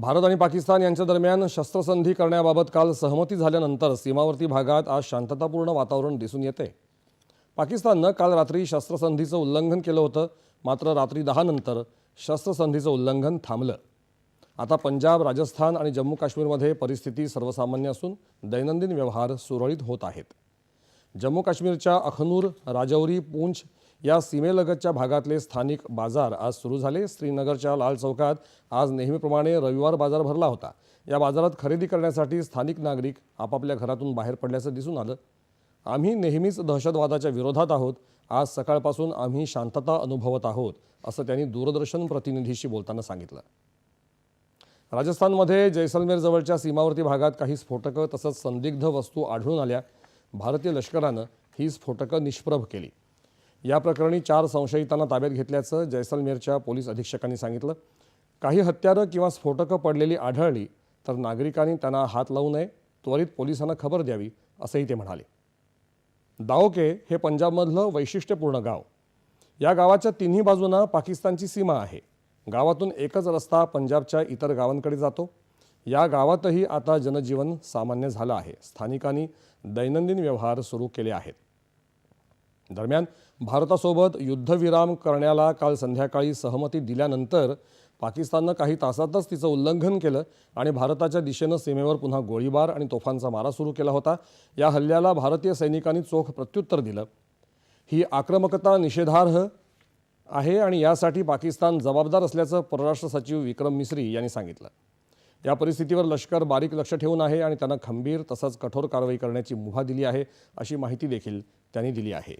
भारत आणि पाकिस्तान यांच्या दरम्यान शस्त्रसंधी करण्याबाबत काल सहमती झाल्यानंतर सीमावर्ती भागात आज शांततापूर्ण वातावरण दिसून येते. पाकिस्ताननं काल रात्री शस्त्रसंधीचं उल्लंघन केलं होतं. मात्र रात्री दहानंतर शस्त्रसंधीचं उल्लंघन थांबलं. आता पंजाब राजस्थान आणि जम्मू काश्मीरमध्ये परिस्थिती सर्वसामान्य असून दैनंदिन व्यवहार सुरळीत होत आहेत. जम्मू काश्मीरच्या अखनूर राजौरी पूंछ या सीमेलगतच्या भागातले स्थानिक बाजार आज सुरू झाले. श्रीनगरच्या लाल चौकात आज नेहमीप्रमाणे रविवार बाजार भरला होता. या बाजारात खरेदी करण्यासाठी स्थानिक नागरिक आपापल्या घरातून बाहेर पडल्याचं दिसून आलं. आम्ही नेहमीच दहशतवादाच्या विरोधात आहोत. आज सकाळपासून आम्ही शांतता अनुभवत आहोत असं त्यांनी दूरदर्शन प्रतिनिधीशी बोलताना सांगितलं. राजस्थानमध्ये जैसलमेरजवळच्या सीमावर्ती भागात काही स्फोटकं तसंच संदिग्ध वस्तू आढळून आल्या. भारतीय लष्करानं ही स्फोटकं निष्प्रभ केली. या प्रकरणी चार संशयितांना ताब्यात घेतल्याचं जैसलमेरच्या पोलीस अधीक्षकांनी सांगितलं. काही हत्यारं किंवा स्फोटकं पडलेली आढळली तर नागरिकांनी त्यांना हात लावू नये त्वरित पोलिसांना खबर द्यावी असंही ते म्हणाले. दाओके हे पंजाबमधलं वैशिष्ट्यपूर्ण गाव. या गावाच्या तिन्ही बाजूंना पाकिस्तानची सीमा आहे. गावातून एकच रस्ता पंजाबच्या इतर गावांकडे जातो. या गावातही आता जनजीवन सामान्य झालं आहे. स्थानिकांनी दैनंदिन व्यवहार सुरू केले आहेत. दरम्यान भारतासोबत युद्धविराम करण्याला काल संध्याकाळी सहमती दिल्यानंतर पाकिस्ताननं काही तासातच तिचं उल्लंघन केलं आणि भारताच्या दिशेनं सीमेवर पुन्हा गोळीबार आणि तोफांचा मारा सुरू केला होता. या हल्ल्याला भारतीय सैनिकांनी चोख प्रत्युत्तर दिलं. ही आक्रमकता निषेधार्ह आहे आणि यासाठी पाकिस्तान जबाबदार असल्याचं परराष्ट्र सचिव विक्रम मिस्री यांनी सांगितलं. या परिस्थितीवर लष्कर बारीक लक्ष ठेवून आहे आणि त्यांना खंबीर तसंच कठोर कारवाई करण्याची मुभा दिली आहे अशी माहिती देखील त्यांनी दिली आहे.